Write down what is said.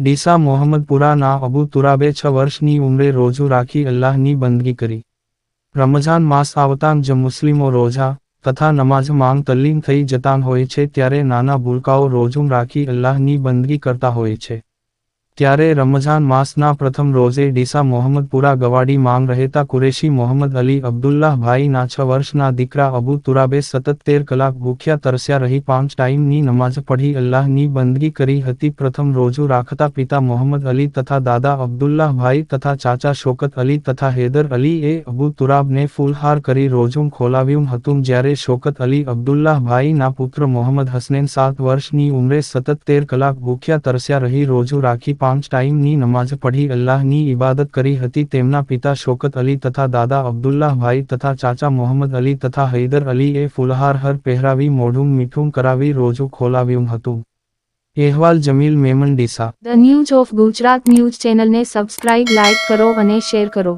ડીસા મોહમ્મદપુરાના અબુ તુરાબે છ વર્ષની ઉંમરે રોજુ રાખી અલ્લાહની બંદગી કરી. રમઝાન માસ આવતાં જ મુસ્લિમો રોઝા તથા નમાઝ માંગ તલ્લીન થઈ જતાં હોય છે ત્યારે નાના ભૂલકાઓ રોજુમ રાખી અલ્લાહની બંદગી કરતા હોય છે. ત્યારે રમઝાન માસના પ્રથમ રોઝે ડીસા મોહમ્મદપુરા ગવાડી માંગ રહેતા કુરેશી મોહમ્મદ અલી અબ્દુલ્લાહ ભાઈના છ વર્ષના દીકરા અબુ તુરાબે સતત તેર કલાક ભૂખ્યા તરસ્યા રહી પાંચ ટાઈમની નમાઝ પઢી અલ્લાહની બંદગી કરી હતી પ્રથમ રોજુ રાખતા પિતા મોહમ્મદ અલી તથા દાદા અબ્દુલ્લાહ ભાઈ તથા ચાચા શોકત અલી તથા હૈદર અલી એ અબુ તુરાબને ફૂલહાર કરી રોજુમ ખોલાવ્યું હતું જ્યારે શોકત અલી અબ્દુલ્લાહ ભાઈના પુત્ર મોહમ્મદ હસનેન સાત વર્ષની ઉંમરે સતત તેર કલાક ભૂખ્યા તરસ્યા રહી રોજુ રાખી પાંચ ટાઈમની નમાઝ પઢી અલ્લાહની ઇબાદત કરી હતી. તેમના પિતા શોકત અલી તથા દાદા અબ્દુલ્લાહ ભાઈ તથા ચાચા મોહમ્મદ અલી તથા હૈદર અલી એ ફુલહાર હર પહેરાવી મોઢું મીઠું કરાવી રોજો ખોલાવ્યું હતું. અહેવાલ Jamil Memon Deesa. The news of Gujarat news ચેનલને સબસ્ક્રાઇબ લાઇક કરો અને શેર કરો.